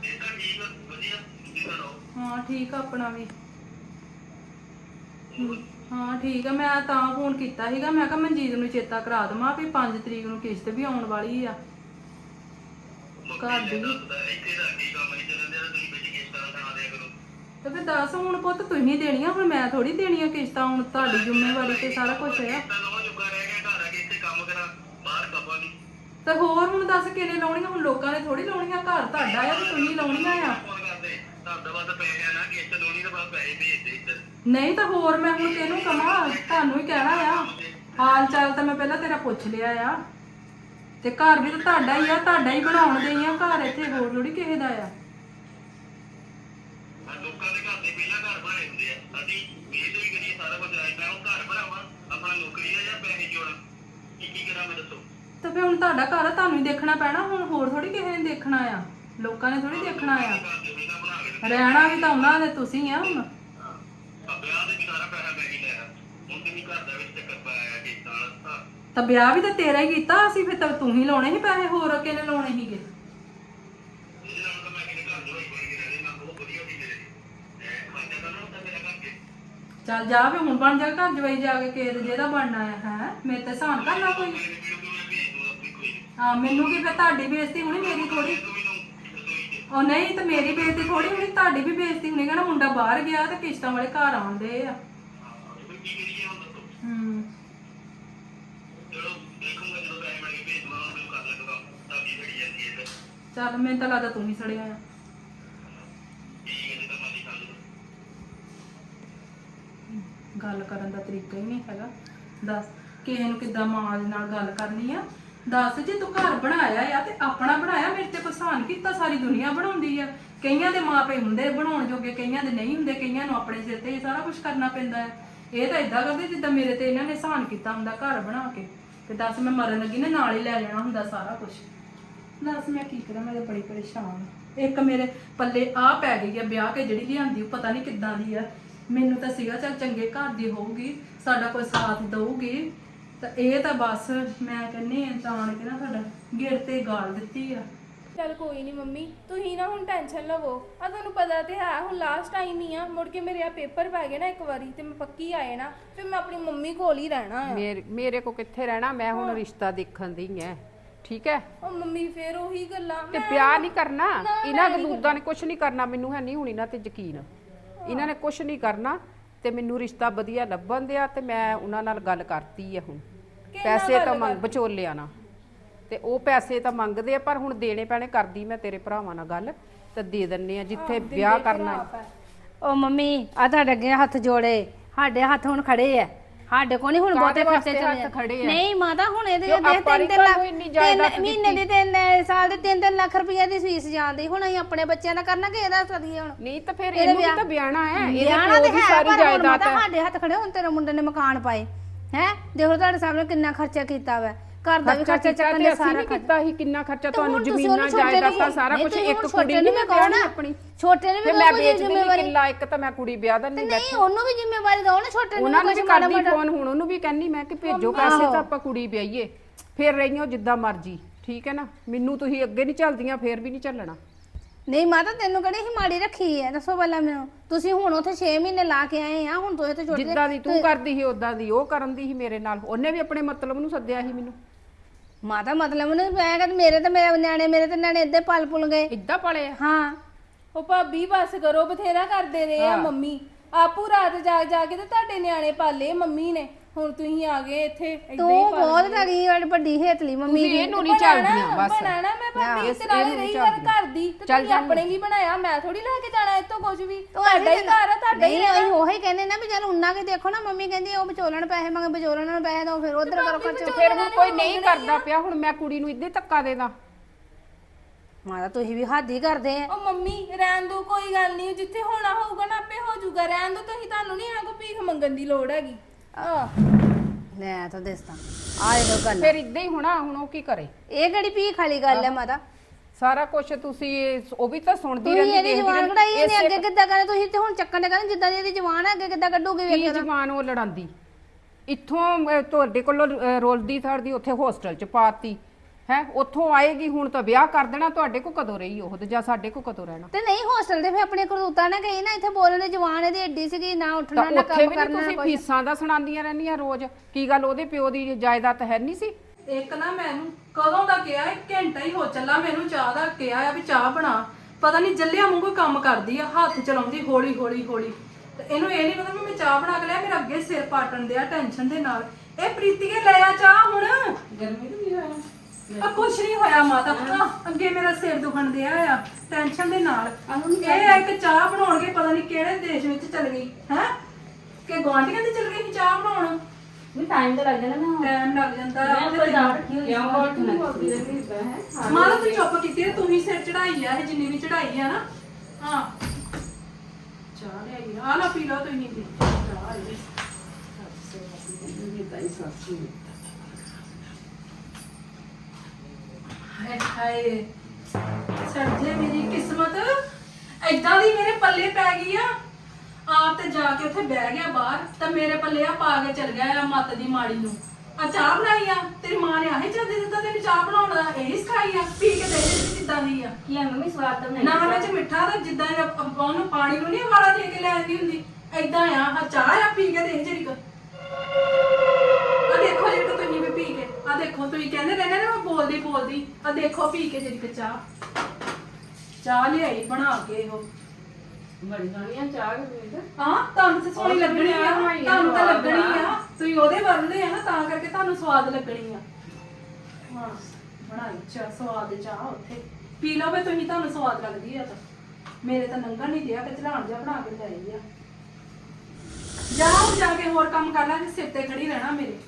C: ਇਹ ਤਾਂ ਠੀਕ ਆ ਵਧੀਆ ਤੁਸੀਂ ਸੁਣਾਓ?
A: ਹਾਂ ਠੀਕ ਆ ਆਪਣਾ ਵੀ। ਹਾਂ ਠੀਕ ਆ ਮੈਂ ਤਾਂ ਫੋਨ ਕੀਤਾ ਸੀਗਾ ਮੈਂ ਕਿਹਾ ਮਨਜੀਤ ਨੂੰ ਚੇਤਾ ਕਰਾ ਦਵਾਂ ਵੀ 5 ਤਰੀਕ ਨੂੰ ਕਿਸ਼ਤ ਵੀ ਆਉਣ ਵਾਲੀ ਆ।
D: ਘਰ ਦੀ
C: ਦੱਸਦਾ ਇੱਥੇ ਦਾ ਕੀ ਕੰਮ ਨਹੀਂ ਚੱਲਣ ਦਿਆ ਤੁਸੀਂ ਵਿੱਚ ਕਿਸ ਤਰ੍ਹਾਂ ਸੁਣਾ ਦਿਆ ਕਰੋ।
D: ਤੇ ਫਿਰ ਦੱਸ ਹੁਣ ਪੁੱਤ ਤੁਸੀਂ ਦੇਣੀਆਂ ਹੁਣ ਮੈਂ ਥੋੜੀ ਦੇਣੀਆਂ ਕਿਸ਼ਤਾਂ ਹੁਣ ਤੁਹਾਡੀ ਜ਼ਿੰਮੇਵਾਰੀ ਤੇ ਸਾਰਾ ਕੁਝ ਹੈ
C: ਤਾਂ ਨਵਾਂ ਜੁਗਾ ਰਹਿ ਗਿਆ ਘਰ ਆ ਕੇ ਇੱਥੇ ਕੰਮ ਕਰਾਂ ਬਾਹਰ ਕਪਾਂਗੀ
D: ਤੇ ਹੋਰ ਹੁਣ ਦੱਸ ਕਿਹਨੇ ਲਾਉਣੀਆਂ? ਹੁਣ ਲੋਕਾਂ ਨੇ ਥੋੜੀ ਲਾਉਣੀਆਂ, ਘਰ ਤੁਹਾਡਾ ਆ ਤੇ ਤੁਸੀਂ ਲਾਉਣੀਆਂ ਆ?
C: ਫੋਨ ਕਰਦੇ ਤੁਹਾਡਾ ਵਾਸਤੇ ਪੈਸੇ ਨਾ ਕਿਸ਼ਤ ਲੋਣੀ ਤਾਂ ਬਸ ਪੈਸੇ ਭੇਜ ਦੇ ਇੱਧਰ
D: ਨਹੀਂ ਤਾਂ ਹੋਰ ਮੈਂ ਹੁਣ ਕਿਹਨੂੰ ਕਹਾਂ ਤੁਹਾਨੂੰ ਹੀ ਕਹਿਣਾ ਆ। ਹਾਲ ਚਾਲ ਤਾਂ ਮੈਂ ਪਹਿਲਾਂ ਤੇਰਾ ਪੁੱਛ ਲਿਆ ਆ। ਤੇ ਘਰ ਵੀ ਤਾਂ ਤੁਹਾਡਾ ਹੀ ਆ, ਤੁਹਾਡਾ ਹੀ ਬਣਾਉਣ ਦੇ ਆ, ਘਰ ਇੱਥੇ ਹੋਰ ਥੋੜੀ ਕਿਸੇ ਦਾ ਆ।
C: ਆ ਲੋਕਾਂ ਦੇ ਘਰ ਦੇ ਪਹਿਲਾਂ ਘਰ ਬਣੇ ਹੁੰਦੇ ਆ। ਸਾਡੀ ਮਿਹਨਤ ਵੀ ਕਰੀਏ, ਸਾਰਾ ਕੁਝ ਆਇਆ ਮੈਂ ਉਹ ਘਰ ਬਣਾਵਾਂ, ਆਪਣਾ ਨੌਕਰੀ ਦਾ ਜਾਂ ਪੈਸੇ ਜੋੜਾਂ। ਕੀ ਕੀ ਕਰਾਂ ਮੈਂ ਦੱਸੋ?
D: ਤੇ ਫਿਰ ਹੁਣ ਤੁਹਾਡਾ ਘਰ ਆ, ਤੁਹਾਨੂੰ ਹੀ ਦੇਖਣਾ ਪੈਣਾ, ਹੁਣ ਹੋਰ ਥੋੜੀ ਕਿਸੇ ਨੇ ਦੇਖਣਾ ਆ। ਲੋਕਾਂ ਨੇ ਥੋੜੀ ਦੇਖਣਾ ਆ।
C: ਘਰ ਦੇ ਪਹਿਲਾਂ ਬਣਾ ਕੇ
D: ਰਹਿਣਾ ਵੀ ਤਾਂ ਉਹਨਾਂ ਦੇ, ਤੁਸੀਂ ਆ ਹੁਣ।
C: ਆ ਵਿਆਹ ਦੇ ਵੀ ਸਾਰਾ ਪੈਸਾ ਮੈਂ ਹੀ ਲਿਆ ਹੁਣ ਤੇ ਵੀ ਘਰ ਦਾ ਵਿੱਚ ਚੱਕਰ ਪਾਇਆ ਕਿ ਨਾਲ ਤਾਂ
D: ਤਾਂ ਵਿਆਹ ਵੀ ਤਾਂ ਤੇਰਾ ਹੀ ਕੀਤਾ, ਅਸੀਂ ਫਿਰ ਤਾਂ ਤੂੰ ਹੀ ਲਾਉਣੇ ਸੀ ਪੈਸੇ, ਹੋਰ ਕਿਹਨੇ ਲਾਉਣੇ ਸੀਗੇ?
C: ਇਹਦੇ ਨਾਲ ਤਾਂ ਮੈਂ ਕਿਹਨੇ ਘਰ ਜੋਈ ਬਣ ਕੇ ਰਹਿ ਮੈਂ ਬਹੁਤ ਵਧੀਆ ਸੀ ਮੇਰੇ ਐ ਖਾਂਦਾ ਤਾਂ ਨਾ ਮੇਰਾ ਘਰ ਕੇ
D: ਚੱਲ ਜਾ ਵੀ, ਹੁਣ ਬਣ ਜਾ ਘਰ, ਜਵਾਈ ਜਾ ਕੇ ਕਿਸੇ ਜਿਹਦਾ ਬਣਨਾ ਆ, ਹੈ? ਮੇਰੇ ਤੇ ਸਾਨ ਕਰਨਾ ਕੋਈ।
C: ਮੇਰੇ ਵੀਡੀਓ
D: ਹਾਂ, ਮੈਨੂੰ ਕੀ ਫਿਰ ਤੁਹਾਡੀ ਬੇਇੱਜ਼ਤੀ ਹੋਣੀ ਮੇਰੀ ਥੋੜੀ ਉਹ ਨਹੀਂ ਤੇ ਮੇਰੀ ਬੇਇੱਜ਼ਤੀ ਥੋੜੀ ਹੋਣੀ, ਤੁਹਾਡੀ ਵੀ ਬੇਇੱਜ਼ਤੀ ਹੋਣੀ, ਕਹਿੰਦਾ ਮੁੰਡਾ ਬਾਹਰ ਗਿਆ ਤੇ ਕਿਸ਼ਤਾਂ ਵਾਲੇ ਘਰ ਆਉਂਦੇ ਆ।
C: ਹੂੰ। ਚੱਲ, ਮੈਨੂੰ ਤਾਂ
D: ਲੱਗਦਾ ਤੂੰ ਹੀ ਸੜਿਆ ਆ। ਗੱਲ ਕਰਨ ਦਾ ਤਰੀਕਾ ਹੀ ਨਹੀਂ ਹੈਗਾ। ਦੱਸ, ਕਿਸੇ ਨੂੰ ਕਿੱਦਾਂ ਮਾਂ ਦੇ ਨਾਲ ਗੱਲ ਕਰਨੀ ਆ? ਦੱਸ ਜੇ ਤੂੰ ਘਰ ਬਣਾਇਆ ਆ ਤੇ ਆਪਣਾ ਬਣਾਇਆ, ਮੇਰੇ ਤੇ ਪਸੰਦ ਕੀਤਾ, ਸਾਰੀ ਦੁਨੀਆ ਬਣਾਉਂਦੀ ਆ। ਕਈਆਂ ਦੇ ਮਾਪੇ ਹੁੰਦੇ ਬਣਾਉਣ ਜੋਗੇ, ਕਈਆਂ ਦੇ ਨਹੀਂ ਹੁੰਦੇ, ਕਈਆਂ ਨੂੰ ਆਪਣੇ ਸਿਰ ਤੇ ਹੀ ਸਾਰਾ ਕੁਝ ਕਰਨਾ ਪੈਂਦਾ ਹੈ। ਇਹ ਤਾਂ ਇਦਾਂ ਕਰਦੇ ਜਿੱਦਾਂ ਮੇਰੇ ਤੇ ਇਹਨਾਂ ਨੇ ਸਹਾਨ ਕੀਤਾ ਹੁੰਦਾ ਘਰ ਬਣਾ ਕੇ। ਤੇ ਦੱਸ ਮੈਂ ਮਰਨ ਲੱਗੀ ਨਾ, ਨਾਲ ਹੀ ਲੈ ਜਾਣਾ ਹੁੰਦਾ ਸਾਰਾ ਕੁਝ ਦੱਸ ਮੈਂ ਕੀ ਕਰਾਂ, ਮੈਂ ਤਾਂ ਬੜੀ ਪਰੇਸ਼ਾਨ ਇੱਕ ਮੇਰੇ ਪੱਲੇ ਆ ਪੈ ਗਈ ਆ ਵਿਆਹ ਕੇ ਜਿਹੜੀ ਲਿਆਂਦੀ, ਉਹ ਪਤਾ ਨਹੀਂ ਕਿੱਦਾਂ ਦੀ ਆ। ਮੈਨੂੰ ਤਾਂ ਸੀਗਾ, ਚੱਲ ਚੰਗੇ ਘਰ ਦੀ ਹੋਊਗੀ, ਸਾਡਾ ਕੋਈ ਸਾਥ ਦਊਗੀ। ਤਾਂ ਇਹ ਤਾਂ ਬਸ ਮੈਂ ਕਹਿੰਨੀ ਆ ਜਾਣ ਕੇ ਨਾ ਸਾਡਾ ਗਿਰ ਤੇ ਗਾਲ ਦਿੱਤੀ ਆ।
A: ਚੱਲ ਕੋਈ ਨਹੀਂ ਮੰਮੀ ਤੁਸੀਂ ਨਾ ਹੁਣ ਟੈਨਸ਼ਨ ਲਵੋ। ਆ ਤੁਹਾਨੂੰ ਪਤਾ ਤੇ ਹੈ ਹੁਣ ਲਾਸਟ ਟਾਈਮ ਹੀ ਆ ਮੁੜ ਕੇ ਮੇਰੇ ਆ ਪੇਪਰ ਪੈ ਗਏ ਨਾ ਇੱਕ ਵਾਰੀ ਤੇ ਮੈਂ ਪੱਕੀ ਆਏ ਨਾ ਫਿਰ ਮੈਂ ਆਪਣੀ ਮੰਮੀ ਕੋਲ ਹੀ ਰਹਿਣਾ ਆ।
B: ਮੇਰੇ ਮੇਰੇ ਕੋ ਕਿੱਥੇ ਰਹਿਣਾ? ਮੈਂ ਹੁਣ ਰਿਸ਼ਤਾ ਦੇਖਣ ਦੀ ਐ। ਠੀਕ ਹੈ
A: ਉਹ ਮੰਮੀ ਫੇਰ ਉਹੀ ਗੱਲਾਂ
B: ਤੇ
A: ਮੈਂ-
B: ਵਿਆਹ ਨਹੀਂ ਕਰਨਾ?
A: ਨਾ,
B: ਇਹਨਾਂ ਗਦੂਦਾਂ ਨੇ ਕੁਝ ਨਹੀਂ ਕਰਨਾ ਮੈਨੂੰ ਹੈ ਨਹੀਂ ਹੁਣ ਇਹਨਾਂ ਤੇ ਯਕੀਨ। ਇਹਨਾਂ ਨੇ ਕੁਝ ਨਹੀਂ ਕਰਨਾ ਤੇ ਮੈਨੂੰ ਰਿਸ਼ਤਾ ਵਧੀਆ ਲੱਭਣ ਦਿਆ ਤੇ ਮੈਂ ਉਹਨਾਂ ਨਾਲ ਗੱਲ ਕਰਤੀ ਆ ਹੁਣ। ਪੈਸੇ ਤਾਂ ਮੰਗ ਵਿਚੋਲਿਆਂ ਨਾਲ। ਤੇ ਉਹ ਪੈਸੇ ਤਾਂ ਮੰਗਦੇ ਆ ਪਰ ਹੁਣ ਦੇਣੇ ਪੈਣੇ ਕਰਦੀ ਮੈਂ ਤੇਰੇ ਭਰਾਵਾਂ ਨਾਲ ਗੱਲ ਤੇ ਦੇ ਦਿੰਨੇ ਆ ਜਿੱਥੇ ਵਿਆਹ ਕਰਨਾ ਹੈ।
E: ਉਹ ਮੰਮੀ ਆ ਤੁਹਾਡੇ ਅੱਗੇ ਹੱਥ ਜੋੜੇ ਸਾਡੇ ਹੱਥ ਹੁਣ ਖੜੇ ਆ। ਸਾਡੇ ਕੋਲ ਨਹੀਂ ਹੁਣ ਬਹੁਤੇ ਖਰਚੇ ਚੱਲੇ? ਨਹੀਂ ਮਾਤਾ ਹੁਣ ਇਹਦੇ ਦੇ ਤਿੰਨ ਤਿੰਨ ਲੱਖ ਮਹੀਨੇ ਦੀ ਤਿੰਨ ਸਾਲ ਦੇ ਤਿੰਨ ਤਿੰਨ ਲੱਖ ਰੁਪਏ ਦੀ ਫੀਸ ਜਾਂਦੀ। ਹੁਣ ਅਸੀਂ ਆਪਣੇ ਬੱਚਿਆਂ ਦਾ ਕਰਨਾ ਕਿ ਇਹਦਾ ਕਰੀਏ ਹੁਣ।
B: ਨਹੀਂ ਤਾਂ ਫਿਰ ਇਹਨੂੰ ਤਾਂ ਵਿਆਹਣਾ ਹੈ। ਇਹਦੇ
E: ਤੇ
B: ਸਾਰੀ ਜਾਇਦਾਦ ਹੈ।
E: ਸਾਡੇ ਹੱਥ ਖੜੇ ਹੁਣ ਤੇਰੇ ਮੁੰਡੇ ਨੇ ਮਕਾਨ ਪਾਏ। ਹੈ? ਦੇਖੋ ਤੁਹਾਡੇ ਸਾਹਮਣੇ ਕਿੰਨਾ ਖਰਚਾ ਕੀਤਾ ਵਾ। ਘਰ ਦਾ ਵੀ
B: ਖਰਚਾ
E: ਚੱਕਣ
B: ਤੇ
E: ਦੇ ਸਾਰਾ
B: ਕੀਤਾ ਹੀ ਕਿੰਨਾ ਖਰਚਾ
E: ਤੇ
B: ਤੁਹਾਨੂੰ ਜ਼ਮੀਨਾਂ ਜਾਇਦਾਦਾਂ ਸਾਰਾ ਕੁਝ ਇੱਕ ਕੁੜੀ ਨਹੀਂ
E: ਨੂੰ
B: ਮੈਂ। ਆਪਣੀ।
E: ਛੋਟੇ ਨੇ ਵੀ
B: ਮੈਂ ਵੇਚ ਦਿੰਦੀ
E: ਜ਼ਿੰਮੇਵਾਰੀ।
B: ਕਿੱਲਾ ਇੱਕ ਤਾਂ ਮੈਂ ਕੁੜੀ ਵਿਆਹ
E: ਤੇ
B: ਦਿੰਦੀ
E: ਨਹੀਂ ਉਹਨੂੰ ਵੀ ਜ਼ਿੰਮੇਵਾਰੀ ਦਓ ਨਾ ਛੋਟੇ ਨੂੰ
B: ਉਹਨਾਂ ਨੇ ਕਰਦੀ। ਫੋਨ ਹੁਣ ਉਹਨੂੰ ਵੀ ਕਹਿੰਦੀ ਮੈਂ ਕਿ ਭੇਜੋ ਪੈਸੇ ਤਾਂ ਆਪਾਂ ਕੁੜੀ ਵਿਆਹੀਏ। ਫਿਰ ਰਹੀਓ ਜਿੱਦਾਂ ਮਰਜ਼ੀ ਠੀਕ ਹੈ ਨਾ? ਮੈਨੂੰ ਤੁਸੀਂ ਅੱਗੇ ਨਹੀਂ ਚੱਲਦੀਆਂ ਫੇਰ ਵੀ ਨਹੀਂ ਚੱਲਣਾ।
E: ਨਹੀਂ ਮਾਤਾ ਤੈਨੂੰ ਕਿਹੜੀ ਹੀ ਮਾੜੀ ਰੱਖੀ ਹੈ? ਦੱਸੋ ਪਹਿਲਾਂ ਮੈਨੂੰ। ਤੁਸੀਂ ਹੁਣ ਉੱਥੇ 6 ਮਹੀਨੇ ਲਾ ਕੇ ਆਏ ਆ ਹੁਣ ਤੁਸੀਂ ਤੇ ਛੋਟੇ
B: ਜਿੱਦਾਂ ਦੀ ਤੂੰ ਕਰਦੀ ਸੀ ਉਦਾਂ ਦੀ ਉਹ ਕਰਨ ਦੀ ਸੀ ਮੇਰੇ ਨਾਲ। ਉਹਨੇ ਵੀ ਆਪਣੇ ਮਤਲਬ ਨੂੰ ਸੱਦਿਆ ਸੀ ਮੈਨੂੰ।
E: ਮਾਤਾ ਮਤਲਬ ਨਹੀਂ ਮੈਂ ਕਹਿੰਦਾ ਮੇਰੇ ਤੇ ਮੇਰੇ ਨਿਆਣੇ ਮੇਰੇ ਤੇ ਨਿਆਣੇ ਇੱਦੇ ਪਲ ਪੁਲ ਗਏ।
B: ਇੱਦਾਂ ਪਲੇ ਆ?
E: ਹਾਂ।
A: ਉਹ ਭਾਬੀ ਬਸ ਕਰੋ ਬਥੇਰਾ ਕਰਦੇ ਰਹੇ ਆ ਮੰਮੀ। ਆਪੂ ਰਾਤ ਜਾਗ ਜਾ ਕੇ ਤੇ ਤੁਹਾਡੇ ਨਿਆਣੇ ਪਾਲੇ ਮੰਮੀ ਨੇ। ਹੁਣ ਤੁਸੀਂ ਆ ਗਏ ਇੱਥੇ ਏਦਾਂ
E: ਤੂੰ
A: ਹੀ ਪਾ
E: ਬਹੁਤ ਤਗੜੀ ਵੱਡ- ਵੱਡੀ ਹੇਤਲੀ ਮੰਮੀ
B: ਤੁਸੀਂ
E: ਦੀ
B: ਇਹਨੂੰ ਨਹੀਂ ਚੱਲਦੀਆਂ ਬਸ।
A: ਬਣਾਣਾ ਮੈਂ ਭਾਬੀ
B: ਇਸ-
A: ਤੇ ਨਾਲੇ ਰਹੀ ਗੱਲ। ਘਰ ਦੀ ਤੇ ਤੁਸੀਂ ਆਪਣੇ ਲਈ ਬਣਾਇਆ ਮੈਂ ਥੋੜੀ ਲੈ ਕੇ ਜਾਣਾ ਇੱਥੋਂ ਕੁਝ ਵੀ। ਤੁਹਾਡਾ ਹੀ ਘਰ ਆ ਤੁਹਾਡਾ ਹੀ
E: ਨਹੀਂ ਅਸੀਂ ਉਹੀ ਕਹਿੰਦੇ ਨਾ ਵੀ ਚੱਲ ਉਨਾ ਕੇ ਦੇਖੋ ਨਾ ਮੰਮੀ ਕਹਿੰਦੀ ਉਹ ਵਿਚੋਲਣ ਪੈਸੇ ਮੰਗੇ ਵਿਚੋਲਣ ਨੂੰ ਪੈਸੇ ਦੋ ਫਿਰ ਉਧਰ ਕਰੋ ਖਰਚ।
B: ਫਿਰ ਹੁਣ ਕੋਈ ਨਹੀਂ ਕਰਦਾ ਪਿਆ ਹੁਣ ਮੈਂ ਕੁੜੀ ਨੂੰ ਇੱਦੇ ਧੱਕਾ ਦੇਦਾ
E: ਮਾਤਾ ਤੁਸੀਂ ਵੀ ਹੱਦ ਹੀ ਕਰਦੇ ਆ।
A: ਉਹ ਮੰਮੀ ਰਹਿਣ ਦੋ ਕੋਈ ਗੱਲ ਨਹੀਂ ਜਿੱਥੇ ਹੋਣਾ ਹੋਊਗਾ ਨਾ ਆਪੇ ਹੋ ਜਾਊਗਾ। ਰਹਿਣ ਦੋ ਤੁਸੀਂ ਤੁਹਾਨੂੰ ਨਹੀਂ ਕੋ ਭੀਖ ਮੰਗਣ ਦੀ ਲੋੜ ਹੈਗੀ।
E: ਲੈ ਤਾਂ ਦੱਸਦਾ ਆ ਇਹੋ ਗੱਲ
B: ਫਿਰ ਇੱਦਾਂ ਹੀ ਹੋਣਾ ਹੁਣ ਉਹ ਕੀ ਕਰੇ?
E: ਇਹ ਕਿਹੜੀ ਪੀ ਖਾਲੀ ਗੱਲ ਹੈ ਮਾਤਾ?
B: ਸਾਰਾ ਕੁਝ ਤੁਸੀਂ ਉਹ ਵੀ ਤਾਂ ਸੁਣਦੀ
E: ਤੁਸੀਂ
B: ਰਹਿੰਦੀ
E: ਇਹਦੀ
B: ਦੇਖਦੀ
E: ਜਵਾਨ
B: ਰਹਿੰਦੀ।
E: ਕਢਾਈ ਇਹਨੇ
B: ਇਸੇ
E: ਅੱਗੇ ਕਿੱਦਾਂ ਕਰੇ? ਤੁਸੀਂ ਤੇ ਹੁਣ ਚੱਕਣ ਦੇ ਕਹਿੰਦੇ ਜਿੱਦਾਂ ਦੀ ਇਹਦੀ ਜਵਾਨ ਹੈ ਅੱਗੇ ਕਿੱਦਾਂ ਕੱਢੂਗੀ ਵੇਖ
B: ਕੀ ਜਵਾਨ ਉਹ ਲੜਾਂਦੀ? ਇੱਥੋਂ ਅਹ, ਤੁਹਾਡੇ ਕੋਲੋਂ ਅਹ, ਰੋਲਦੀ ਥੜਦੀ ਉੱਥੇ ਹੋਸਟਲ ਚ ਪਾਤੀ। ਹੈ ਉੱਥੋਂ ਆਏਗੀ ਹੁਣ ਤਾਂ ਵਿਆਹ ਕਰ ਦੇਣਾ ਤੁਹਾਡੇ ਕੋ ਕਦੋਂ ਰਹੀ ਉਹ ਤੇ ਜਾਂ ਸਾਡੇ ਕੋ ਕਦੋਂ ਰਹਿਣਾ?
E: ਤੇ ਨਹੀਂ ਹੋਸਟਲ ਦੇ ਫੇ ਆਪਣੇ ਕਰਤੂਤਾਂ ਨਾ ਗਈ ਨਾ ਇੱਥੇ ਬੋਲਣ ਦੇ ਜਵਾਨ ਇਹਦੀ ਏਡੀ ਸੀਗੀ ਨਾ
B: ਤਾਂ
E: ਉੱਠਣਾ ਨਾ
B: ਉੱਥੇ
E: ਕੰਮ
B: ਵੀ ਨੀ
E: ਕਰਨਾ
B: ਤੁਸੀਂ
E: ਕੁਛ।
B: ਫੀਸਾਂ ਦਾ ਸੁਣਾਉਂਦੀਆਂ ਰਹਿੰਦੀਆਂ ਰੋਜ਼। ਕੀ ਗੱਲ ਉਹਦੇ ਪਿਓ ਦੀ ਜਾਇਦਾਦ ਹੈ ਨਹੀਂ ਸੀ?
D: ਇੱਕ ਨਾ ਮੈਨੂੰ ਕਦੋਂ ਦਾ ਕਿਹਾ ਹੈ ਘੰਟਾ ਹੀ ਹੋ ਚੱਲਾ ਮੈਨੂੰ ਚਾਹ ਦਾ ਕਿਹਾ ਆ ਵੀ ਚਾਹ ਬਣਾ। ਪਤਾ ਨਹੀਂ ਜੱਲਿਆ ਵਾਂਗੂ ਕੰਮ ਕਰਦੀ ਆ ਹੱਥ ਚਲਾਉਂਦੀ ਹੌਲੀ ਹੌਲੀ ਹੌਲੀ। ਤੇ ਇਹਨੂੰ ਇਹ ਨਹੀਂ ਪਤਾ ਵੀ ਮੈਂ ਚਾਹ ਬਣਾ ਕੇ ਲਿਆ ਮੇਰਾ ਅੱਗੇ ਸਿਰ ਪਾਟਣ ਦਿਆ ਟੈਨਸ਼ਨ ਦੇ ਨਾਲ। ਇਹ ਪ੍ਰੀਤੀਏ ਲੈ ਆ ਚਾਹ ਹੁਣ।
B: ਗਰਮੀ ਤਾਂ ਨਹੀਂ ਹੋਇਆ?
D: ਆ ਕੁਛ ਨਹੀਂ ਹੋਇਆ ਮਾਤਾ। ਆਹ, ਅੱਗੇ ਮੇਰਾ ਸਿਰ ਦੁਖਣ ਦਿਆ ਆ ਟੈਨਸ਼ਨ ਦੇ ਨਾਲ। ਇਹ ਇੱਕ ਚਾਹ ਬਣਾਉਣਗੇ ਪਤਾ ਨਹੀਂ ਕਿਹੜੇ ਦੇਸ਼ ਵਿੱਚ ਚਲ ਗਈ ਹੈ? ਕਿ ਗੁਆਂਢੀਆਂ ਦੀ ਚਲ ਗਈ ਸੀ ਚਾਹ ਬਣਾਉਣ?
F: ਵੀ ਟਾਈਮ ਤਾਂ ਲੱਗ ਜਾਣਾ ਨਾ।
D: ਟਾਈਮ ਲੱਗ ਜਾਂਦਾ। ਆ
F: ਮੈਂ
D: ਉਹਦੇ
F: ਕੋਈ
D: ਤੇ-
F: ਦਾਲ ਰੱਖੀ ਹੋਈ ਸੀ
D: ਮਾਤਾ ਤੂੰ ਚੁੱਪ ਕੀਤੀ ਤੇ ਤੂੰ ਹੀ ਸਿਰ ਚੜਾਈ ਆ ਇਹ ਜਿੰਨੀ ਵੀ ਚੜਾਈ ਆ ਨਾ। ਹਾਂ। ਚਾਹ ਲਿਆਈ ਆ। ਆਹ ਪੀ ਲਓ ਤੁਸੀਂ ਵੀ ਚਾਹ ਇਹ ਹਾਏ ਹਾਏ ਸਰਜੇ ਮੇਰੀ ਕਿਸਮਤ ਐਦਾਂ ਦੀ ਮੇਰੇ ਪੱਲੇ ਪੈ ਗਈ ਆ। ਆਪ ਤੇ ਜਾ ਕੇ ਉੱਥੇ ਬਹਿ ਗਿਆ ਬਾਹਰ ਤਾਂ ਮੇਰੇ ਪੱਲੇ ਆ ਪਾ ਕੇ ਚਲ ਗਿਆ ਆ ਮੱਤ ਦੀ ਮਾੜੀ ਨੂੰ। ਆ ਚਾਹ ਬਣਾਈ ਆ? ਤੇਰੀ ਮਾਂ ਨੇ ਆਹੀ ਚਾਹ ਦੇ ਦਿੱਤਾ ਤੈਨੂੰ ਚਾਹ ਬਣਾਉਣ ਦਾ ਇਹੀ ਸਿਖਾਈ ਆ? ਪੀ ਕੇ ਦੇ ਦੇ ਜਿੱਦਾਂ ਦੀ ਆ।
F: ਆ ਮੰਮੀ ਸਵਾਦ ਤਾਂ
D: ਨਾ ਵਿੱਚ ਮਿੱਠਾ ਤਾਂ ਜਿੱਦਾਂ ਇਹ ਆਪਾਂ ਉਹਨੂੰ ਪਾਣੀ ਨੂੰ ਨਹੀਂ ਵਾਲਾ ਦੇ ਕੇ ਲੈ ਆਉਂਦੀ ਹੁੰਦੀ। ਐਦਾਂ ਆ ਆ ਚਾਹ ਆ ਪੀ ਕੇ ਦੇਖ ਜਰੀ ਆ ਦੇਖੋ ਜਿਹੜੀ ਤੁਸੀਂ ਵੀ ਪੀ ਕੇ ਆ ਦੇਖੋ ਤੁਸੀਂ ਕਹਿੰਦੇ ਰਹਿੰਦੇ ਨਾ ਮੈਂ ਬੋਲਦੀ ਬੋਲਦੀ। ਆ ਦੇਖੋ ਪੀ ਕੇ ਜਿਹੜੀ ਚਾਹ। ਚਾਹ ਲਿਆਈ ਬਣਾ ਕੇ ਉਹ
B: ਬੜੀ ਸੋਹਣੀ ਆ ਚਾਹ ਗਰਮੀ
D: ਹਾਂ ਤੁਹਾਨੂੰ ਤਾਂ ਸੋਹਣੀ ਲੱਗਣੀ ਆ। ਤੁਹਾਨੂੰ ਤਾਂ ਲੱਗਣੀ ਆ। ਤੁਸੀਂ ਉਹਦੇ ਵੱਲਦੇ ਆ ਨਾ ਤਾਂ ਕਰਕੇ ਤੁਹਾਨੂੰ ਸਵਾਦ ਲੱਗਣੀ ਆ। ਹਾਂ ਬਣਾਈ ਚਾਹ ਸਵਾਦ ਚਾਹ ਉੱਥੇ। ਪੀ ਲਓ ਵੇ ਤੁਸੀਂ ਤੁਹਾਨੂੰ ਸਵਾਦ ਲੱਗਦੀ ਆ ਤਾਂ। ਮੇਰੇ ਤਾਂ ਨੰਗਾ ਨਹੀਂ ਦਿਆ ਕਿ ਚਲਾਣ ਜਿਹਾ ਬਣਾ ਕੇ ਲਿਆਈ ਆ। ਜਾਓ ਜਾ ਕੇ ਹੋਰ ਕੰਮ ਕਰ ਲੈ ਸਿਰ ਤੇ ਖੜੀ ਰਹਿਣਾ ਮੇਰੇ।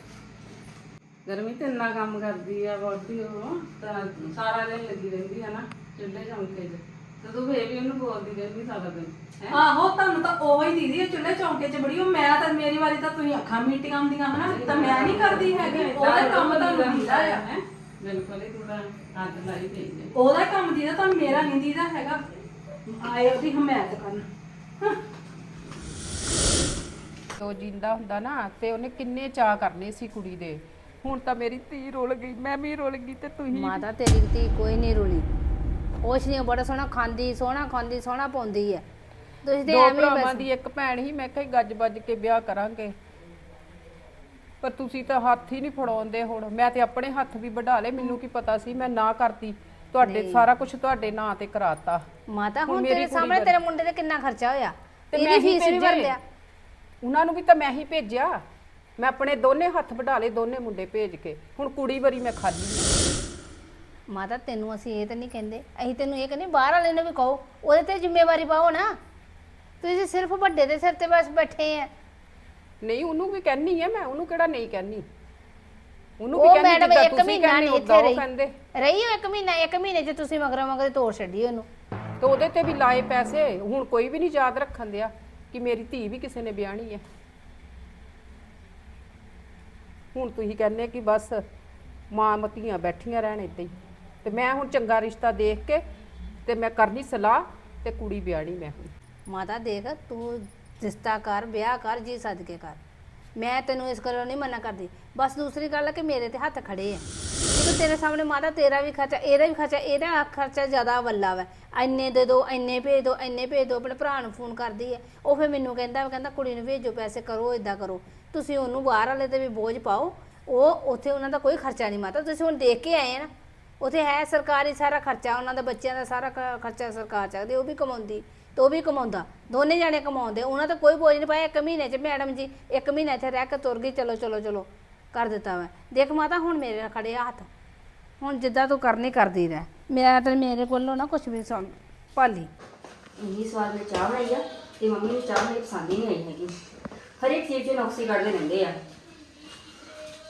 B: ਗਰਮੀ ਤੇ ਇੰਨਾ ਕੰਮ ਕਰਦੀ ਆ ਬਹੁਤੀ ਉਹ ਤਾਂ ਸਾਰਾ ਦਿਨ ਲੱਗੀ ਰਹਿੰਦੀ ਆ ਨਾ ਚੁੱਲ੍ਹੇ ਚੌਂਕੇ 'ਚ ਤੇ ਤੂੰ ਫੇਰ ਵੀ ਉਹਨੂੰ ਬੋਲਦੀ ਰਹਿੰਦੀ ਸਾਰਾ ਦਿਨ ਹੈਂ?
D: ਆਹੋ ਤੁਹਾਨੂੰ ਤਾਂ ਉਹ ਹੀ ਦੀਦੀ ਚੁੱਲ੍ਹੇ ਚੌਂਕੇ 'ਚ ਬੜੀ ਉਹ ਮੈਂ ਤਾਂ ਮੇਰੀ ਵਾਰੀ ਤਾਂ ਤੁਸੀਂ ਅੱਖਾਂ ਮੀਟੀਆਂ ਹੁੰਦੀਆਂ ਹਨਾ ਤਾਂ ਮੈਂ ਨਹੀਂ ਕਰਦੀ ਹੈਗੀ ਉਹਦਾ ਕੰਮ ਤੁਹਾਨੂੰ ਦਿੰਦਾ ਆ
B: ਹੈਂ? ਬਿਲਕੁਲ ਹੀ ਤੂੰ ਤਾਂ ਹੱਥ ਲਾਈ ਪਈ ਹੈ
D: ਉਹਦਾ ਕੰਮ ਦੀਦਾ ਤੁਹਾਨੂੰ ਮੇਰਾ ਨਹੀਂ ਦੀਦਾ ਹੈਗਾ ਆਏ ਉਹਦੀ ਹਮਾਇਤ ਕਰਨ।
B: ਉਹ ਜਿੰਦਾ ਹੁੰਦਾ ਨਾ ਤੇ ਉਹਨੇ ਕਿੰਨੇ ਚਾਹ ਕਰਨੇ ਸੀ ਕੁੜੀ ਦੇ ਹੁਣ ਤਾਂ ਮੇਰੀ ਧੀ ਰੁਲ ਗਈ ਮੈਂ ਵੀ ਰੁਲ ਗਈ ਤੇ ਤੁਸੀਂ
E: ਮਾਤਾ ਤੇਰੀ ਧੀ ਕੋਈ ਨਹੀਂ ਰੁਲੀ। ਕੁਛ ਨਹੀਂ ਬੜਾ ਸੋਹਣਾ ਖਾਂਦੀ ਸੋਹਣਾ ਖਾਂਦੀ ਸੋਹਣਾ ਪਾਉਂਦੀ ਹੈ। ਤੁਸੀਂ ਤੇ
B: ਦੋ
E: ਐਵੇਂ ਹੀ
B: ਭਰਾਵਾਂ
E: ਬਸ
B: ਦੀ ਇੱਕ ਭੈਣ ਹੀ ਮੈਂ ਕਿਹਾ ਗੱਜ ਵੱਜ ਕੇ ਵਿਆਹ ਕਰਾਂਗੇ। ਪਰ ਤੁਸੀਂ ਤਾਂ ਹੱਥ ਹੀ ਨਹੀਂ ਫੜਾਉਂਦੇ ਹੁਣ। ਮੈਂ ਤੇ ਆਪਣੇ ਹੱਥ ਵੀ ਵਢਾ ਲਏ ਮੈਨੂੰ ਕੀ ਪਤਾ ਸੀ ਮੈਂ ਨਾ ਕਰਤੀ। ਤੁਹਾਡੇ ਸਾਰਾ ਕੁਝ ਤੁਹਾਡੇ ਨਾਂ ਤੇ ਕਰਾਤਾ।
E: ਮਾਤਾ
B: ਹੁਣ
E: ਹੁਣ
B: ਮੇਰੀ
E: ਤੇਰੇ
B: ਕੁੜੀ
E: ਸਾਹਮਣੇ ਤੇਰੇ ਮੁੰਡੇ ਤੇ ਕਿੰਨਾ ਖਰਚਾ ਹੋਇਆ?
B: ਤੇ
E: ਇਹਦੀ
B: ਮੈਂ ਹੀ
E: ਫੀਸ ਵੀ
B: ਭੇਜੇ।
E: ਭਰਦਿਆ
B: ਉਹਨਾਂ ਨੂੰ ਵੀ ਤਾਂ ਮੈਂ ਹੀ ਭੇਜਿਆ। ਮੈਂ ਆਪਣੇ ਦੋਨੇ ਹੱਥ ਵਢਾ ਲਏ ਦੋਨੇ ਮੁੰਡੇ ਭੇਜ ਕੇ। ਹੁਣ ਕੁੜੀ ਵਰੀ ਮੈਂ ਖਾਲੀ ਹਾਂ।
E: ਮਾਤਾ ਤੈਨੂੰ ਅਸੀਂ ਇਹ ਤਾਂ ਨਹੀਂ ਕਹਿੰਦੇ। ਅਸੀਂ ਤੈਨੂੰ ਇਹ ਕਹਿੰਦੇ ਬਾਹਰ ਵਾਲੇ ਨੂੰ ਵੀ ਕਹੋ ਉਹਦੇ ਤੇ ਜ਼ਿੰਮੇਵਾਰੀ ਪਾਓ ਨਾ। ਤੁਸੀਂ ਸਿਰਫ ਵੱਡੇ ਦੇ ਸਿਰ ਤੇ ਬਸ ਬੈਠੇ ਆ।
B: ਨਹੀਂ ਉਹਨੂੰ ਵੀ ਕਹਿਣੀ ਹੈ ਮੈਂ ਉਹਨੂੰ ਕਿਹੜਾ ਨਹੀਂ ਕਹਿਣੀ ਉਹਨੂੰ ਵੀ
E: ਉਹ
B: ਕਹਿਣੀ
E: ਮੈਡਮ
B: ਜਿੱਦਾਂ
E: ਇੱਕ
B: ਤੁਸੀਂ
E: ਮਹੀਨਾ
B: ਕਹਿੰਦੇ
E: ਨਹੀਂ
B: ਉਦਾਂ
E: ਇੱਥੇ
B: ਉਹ
E: ਰਹੀ। ਰਹੀ ਉਹ ਇੱਕ ਮਹੀਨਾ ਇੱਕ ਮਹੀਨੇ ਚ ਤੁਸੀਂ ਮਗਰ ਮਗਰ ਤੋੜ ਛੱਡੀ ਉਹਨੂੰ।
B: ਤੇ ਉਹਦੇ ਤੇ ਵੀ ਲਾਏ ਪੈਸੇ। ਹੁਣ ਕੋਈ ਵੀ ਨਹੀਂ ਯਾਦ ਰੱਖਣ ਦਿਆ ਕਿ ਮੇਰੀ ਧੀ ਵੀ ਕਿਸੇ ਨੇ ਵਿਆਹਣੀ ਹੈ ਹੁਣ ਤੁਸੀਂ ਕਹਿੰਦੇ ਕਿ ਬਸ ਮਾਂ ਮਤੀਆਂ ਬੈਠੀਆਂ ਰਹਿਣ ਏਦਾਂ ਹੀ। ਤੇ ਮੈਂ ਹੁਣ ਚੰਗਾ ਰਿਸ਼ਤਾ ਦੇਖ ਕੇ ਤੇ ਮੈਂ ਕਰਨੀ ਸਲਾਹ ਤੇ ਕੁੜੀ ਵਿਆਹਣੀ ਮੈਂ ਹੁਣ।
E: ਮਾਤਾ ਦੇਖ, ਤੂੰ ਰਿਸ਼ਤਾ ਕਰ, ਵਿਆਹ ਕਰ, ਜੀ ਸੱਦ ਕਰ। ਮੈਂ ਤੈਨੂੰ ਇਸ ਗੱਲੋਂ ਨਹੀਂ ਮਨਾ ਕਰਦੀ। ਬਸ ਦੂਸਰੀ ਗੱਲ ਹੈ ਕਿ ਮੇਰੇ ਤੇ ਹੱਥ ਖੜੇ ਆ। ਕਿਉਂਕਿ ਤੇਰੇ ਸਾਹਮਣੇ ਮਾਤਾ ਤੇਰਾ ਵੀ ਖਰਚਾ, ਇਹਦਾ ਵੀ ਖਰਚਾ, ਇਹਦਾ ਖਰਚਾ ਜ਼ਿਆਦਾ ਵੱਲਾ ਵਾ। ਇੰਨੇ ਦੇ ਦੋ, ਇੰਨੇ ਭੇਜ ਦੋ, ਇੰਨੇ ਭੇਜ ਦੋ, ਆਪਣੇ ਭਰਾ ਨੂੰ ਫੋਨ ਕਰਦੀ ਹੈ ਉਹ ਫਿਰ ਮੈਨੂੰ ਕਹਿੰਦਾ ਕਹਿੰਦਾ ਕੁੜੀ ਨੂੰ ਭੇਜੋ, ਪੈਸੇ ਕਰੋ ਇਦਾਂ ਕਰੋ। ਤੁਸੀਂ ਉਹਨੂੰ ਬਾਹਰ ਵਾਲੇ ਤੇ ਵੀ ਬੋਝ ਪਾਓ, ਉਹ ਉੱਥੇ ਉਹਨਾਂ ਦਾ ਕੋਈ ਖਰਚਾ ਨਹੀਂ ਮਾਤਾ। ਤੁਸੀਂ ਹੁਣ ਦੇਖ ਕੇ ਆਏ ਆ ਨਾ, ਉੱਥੇ ਹੈ ਸਰਕਾਰੀ ਸਾਰਾ ਖਰਚਾ, ਉਹਨਾਂ ਦੇ ਬੱਚਿਆਂ ਦਾ ਸਾਰਾ ਖ- ਖਰਚਾ ਸਰਕਾਰ ਚੱਕਦੀ, ਉਹ ਵੀ ਕਮਾਉਂਦੀ, ਤੇ ਉਹ ਵੀ ਕਮਾਉਂਦਾ। ਦੋਨੇ ਜਾਣੇ ਕਮਾਉਂਦੇ, ਉਹਨਾਂ ਤਾਂ ਕੋਈ ਬੋਝ ਨਹੀਂ ਪਾਇਆ, ਇੱਕ ਮਹੀਨੇ 'ਚ ਮੈਡਮ ਜੀ, ਇੱਕ ਮਹੀਨਾ ਇੱਥੇ ਰਹਿ ਕੇ ਤੁਰ ਗਈ, ਚਲੋ ਚਲੋ ਚਲੋ, ਕਰ ਦਿੱਤਾ ਮੈਂ। ਦੇਖ ਮਾਤਾ, ਹੁਣ ਮੇਰੇ ਨਾਲ ਖੜੇ ਆ ਹੱਥ। ਹੁਣ ਜਿੱਦਾਂ ਤੂੰ ਕਰਨੀ ਕਰਦੀ ਰਹਿ। ਮੇਰਾ ਤਾਂ ਮੇਰੇ ਕੋਲੋਂ ਨਾ ਕੁਝ ਵੀ ਸੁਣ ਭਾਲੀ
F: ਇੰਨੀ ਸਵਾਦ ਮੈਂ ਚਾਹ ਬਣਾਈ ਆ, ਤੇ ਮੰਮੀ ਨੂੰ ਚਾਹ ਮੇਰੀ ਪਸੰਦ ਹੀ ਨਹੀਂ ਆਈ ਹੈਗੀ। ਹਰ ਇੱਕ ਚੀਜ਼ 'ਚ ਨੁਕਸੇ ਕੱਢਦੇ ਰਹਿੰਦੇ ਆ।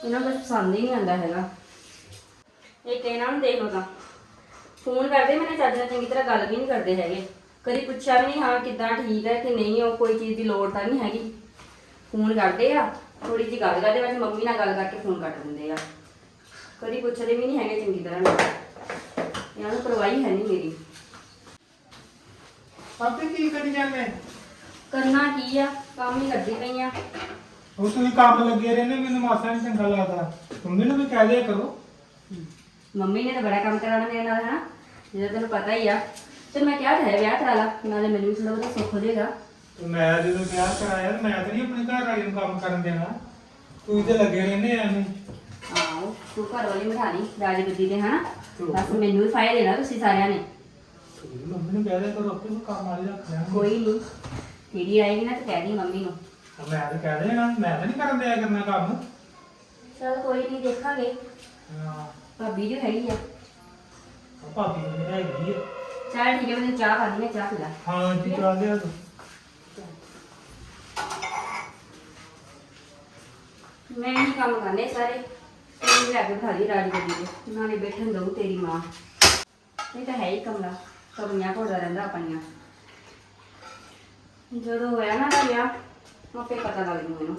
F: ਇਹਨਾਂ ਨੂੰ ਬਸ ਪਸੰਦ ਹੀ ਨਹੀਂ ਆਉਂਦਾ ਹੈਗਾ। ਇਹ ਇਹਨਾਂ ਨੂੰ ਦੇਖ ਲਓ ਤਾਂ। ਫੋਨ ਕਰਦੇ ਮੈਨੇ ਚੱਜ ਨਾਲ ਚੰਗੀ ਤਰ੍ਹਾਂ ਗੱਲ ਵੀ ਨਹੀਂ ਕਰਦੇ ਹੈਗੇ। ਕਦੀ ਪੁੱਛਿਆ ਵੀ ਨਹੀਂ ਹਾਂ ਕਿੱਦਾਂ ਠੀਕ ਹੈ ਕਿ ਨਹੀਂ ਉਹ ਕੋਈ ਚੀਜ਼ ਦੀ ਲੋੜ ਤਾਂ ਨਹੀਂ ਹੈਗੀ। ਫੋਨ ਕਰਦੇ ਆ ਥੋੜੀ ਜਿਹੀ ਗੱਲ ਕਰਦੇ ਵਿੱਚ ਮੰਮੀ ਨਾਲ ਗੱਲ ਕਰਕੇ ਫੋਨ ਕੱਟ ਦਿੰਦੇ ਆ। ਕਦੀ ਪੁੱਛਦੇ ਵੀ ਨਹੀਂ ਹੈਗੇ ਚੰਗੀ ਤਰ੍ਹਾਂ। ਇਹਨਾਂ ਨੂੰ ਪਰਵਾਹੀ ਹੈ ਨਹੀਂ ਮੇਰੀ।
G: ਆਪੇ ਕੀ ਕਰੀ ਜਾਂਦੇ?
F: ਕਰਨਾ ਕੀ ਆ? ਕੰਮ ਹੀ ਕਰਦੀ ਪਈ ਆ।
G: ਉਹ ਤੁਸੀਂ ਕੰਮ ਲੱਗੇ ਰਹਿੰਦੇ ਮੈਨੂੰ ਮਾਸਾ ਨਹੀਂ ਚੰਗਾ ਲੱਗਦਾ। ਮੰਮੀ ਨੂੰ ਵੀ ਕਹਿ ਦਿਆ ਕਰੋ।
F: ਮੰਮੀ ਨੇ ਤਾਂ ਬੜਾ ਕੰਮ ਕਰਾਉਣਾ ਮੇਰੇ ਨਾਲ ਹਨਾ? ਜਿਹੜਾ ਤੈਨੂੰ ਪਤਾ ਹੀ ਆ। ਤੇ ਮੈਂ ਕਿਹਾ ਹੈ ਵਿਆਹ ਕਰਾ ਲਾ ਨਾਲੇ ਮੈਨੂੰ ਵੀ ਥੋੜਾ ਬਹੁਤਾ ਸੁੱਖ ਹੋ ਜਾਏਗਾ
G: ਤੇ ਮੈਂ ਜਦੋਂ ਵਿਆਹ ਕਰਾਇਆ ਮੈਂ ਤਾਂ ਨਹੀਂ ਆਪਣੇ ਘਰ ਵਾਲੀ ਨੂੰ ਕੰਮ ਕਰਨ ਦੇਣਾ। ਤੁਸੀਂ ਤੇ ਲੱਗੇ ਰਹਿੰਦੇ ਆ ਐਵੇਂ।
F: ਆਹੋ ਤੂੰ ਘਰ ਵਾਲੀ ਬਿਠਾ ਲਈ ਰਾਜ ਗੱਦੀ ਤੇ ਹਨਾ? ਬਸ ਮੈਨੂੰ ਵੀ ਫਾਇਦਾ ਦੇਣਾ ਤੁਸੀਂ ਸਾਰਿਆਂ ਨੇ।
G: ਮੰਮੀ ਨੂੰ ਕਹਿ ਦਿਆ ਕਰੋ ਆਪੇ ਨੂੰ ਕੰਮ ਵਾਲੀ ਰੱਖ ਲੈਣ
F: ਕੋਈ ਨਹੀਂ ਤੇਰੀ ਆਏਗੀ ਨਾ ਤੇ ਕਹਿ ਦੀ ਮੰਮੀ ਨੂੰ।
G: ਮੈਂ ਤਾਂ ਕਹਿ ਦੇਣਾ ਮੈਂ ਤਾਂ ਨਹੀਂ ਕਰਨ ਦਿਆ ਕਰਨਾ ਕੰਮ।
F: ਚਲ ਕੋਈ ਨਹੀਂ ਦੇਖਾਂਗੇ।
G: ਹਾਂ।
F: ਭਾਬੀ ਜੋ ਹੈਗੀ ਆ।
G: ਉਹ ਭਾਬੀ ਨੂੰ ਮੇਰਾ ਹੈਗੀ ਆ।
F: ਚੱਲ ਠੀਕ ਹੈ ਮੈਂ ਤੈਨੂੰ ਚਾਹ ਪਾਣੀ ਮੈਂ ਚਾਹ ਪੀ ਲਾ।
G: ਹਾਂ ਜੀ ਚਾਹ ਲਿਆ ਤੂੰ।
F: ਮੈਂ ਹੀ ਕੰਮ ਕਰਨੇ ਸਾਰੇ। ਤੈਨੂੰ ਲੈ ਕੇ ਲਈ ਰਾਜ ਗੱਦੀ ਤੇ ਨਾਲੇ ਬੈਠਣ ਦਊ ਤੇਰੀ ਮਾਂ। ਇਹ ਤਾਂ ਹੈ ਹੀ ਕਮਲਾ। ਕਮੀਆਂ ਘੋੜਾ ਰਹਿੰਦਾ ਆਪਣੀਆਂ। ਜਦੋਂ ਹੋਇਆ ਨਾ ਦਾ ਵਿਆਹ ਆਪੇ ਪਤਾ ਲੱਗ ਜੂ ਮੈਨੂੰ